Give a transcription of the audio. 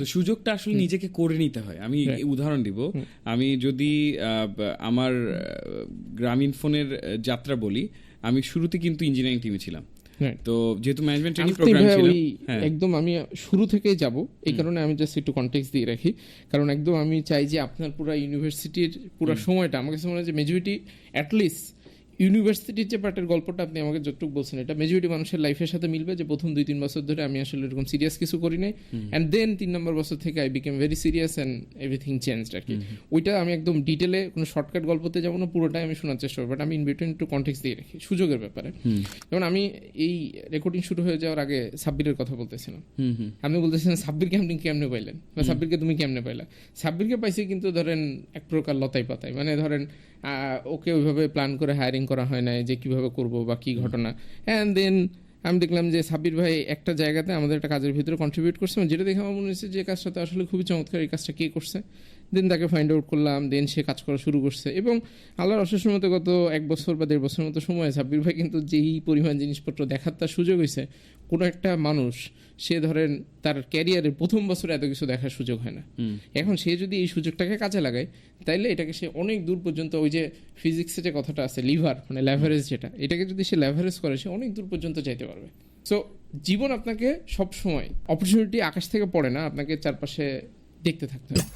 তো সুযোগটা আসলে নিজেকে করে নিতে হয়। আমি উদাহরণ দিব। আমি যদি আমার গ্রামীণ ফোনের যাত্রা বলি আমি শুরুতে কিন্তু ইঞ্জিনিয়ারিং টিমে ছিলাম. তো যেহেতু ম্যানেজমেন্ট ট্রেনিং আমি প্রোগ্রাম ছিল হ্যাঁ। একদম আমি শুরু থেকেই যাব। এই কারণে আমি জাস্ট একটু কন্টেক্স দিয়ে রাখি। কারণ একদম আমি চাই যে আপনার পুরো ইউনিভার্সিটির পুরো সময়টা আমার কাছে মনে হয় যে মেজরিটি অ্যাটলিস্ট ইউনিভার্সিটির যে পার্টের গল্পটা আপনি আমাকে যতটুকু বলছেন এটা মেজরিটি মানুষের লাইফের সাথে মিলবে যে প্রথম দুই তিন বছর ধরে আমি আসলে এরকম সিরিয়াস কিছু করি নাই। অ্যান্ড দেন তিন নম্বর বছর থেকে I became very serious and everything change আর কি ওইটা আমি একদম ডিটেলে কোনো শর্টকাট গল্পতে যাব না পুরোটাই আমি শোনার চেষ্টা করব। বাট আমি ইন বিটুইন একটু কন্টেক্স দিয়ে রাখি সুযোগের ব্যাপারে। যেমন আমি এই রেকর্ডিং শুরু হয়ে যাওয়ার আগে সাব্বিরের কথা বলতেছিলাম। আপনি বলতেছেন সাব্বিরকে আপনি কেমনে পাইলেন? বা সাব্বিরকে তুমি কেমনে পাইলা? সাব্বিরকে পাইছি কিন্তু ধরেন এক প্রকার লতাই পাতায় মানে ধরেন ওকে ওইভাবে প্ল্যান করে হায়ারিং করা হয় নাই যে কীভাবে করব বা কি ঘটনা। অ্যান্ড দেন আমি দেখলাম যে সাব্বির ভাই একটা জায়গাতে আমাদের একটা কাজের ভিতরে কন্ট্রিবিউট করছে, যেটা দেখে আমার মনে হচ্ছে যে কাজটা তো আসলে খুবই চমৎকার, এই কাজটা কে করছে। দেন তাকে ফাইন্ড আউট করলাম দেন সে কাজ করা শুরু করছে। এবং আল্লাহর অশেষ মতো গত এক বছর বা দেড় বছর মতো সময় সাব্বির ভাই কিন্তু যেই পরিমাণ জিনিসপত্র দেখার তার সুযোগ হয়েছে কোনো একটা মানুষ সে ধরেন তার ক্যারিয়ারের প্রথম বছরে এত কিছু দেখার সুযোগ হয় না। এখন সে যদি এই সুযোগটাকে কাজে লাগায় তাইলে এটাকে সে অনেক দূর পর্যন্ত ওই যে ফিজিক্সে যে কথাটা আছে লিভার মানে ল্যাভারেজ যেটা এটাকে যদি সে ল্যাভারেজ করে সে অনেক দূর পর্যন্ত যাইতে পারবে। সো জীবন আপনাকে সব সময় অপরচুনিটি আকাশ থেকে পড়ে না আপনাকে চারপাশে দেখতে থাকতে হবে।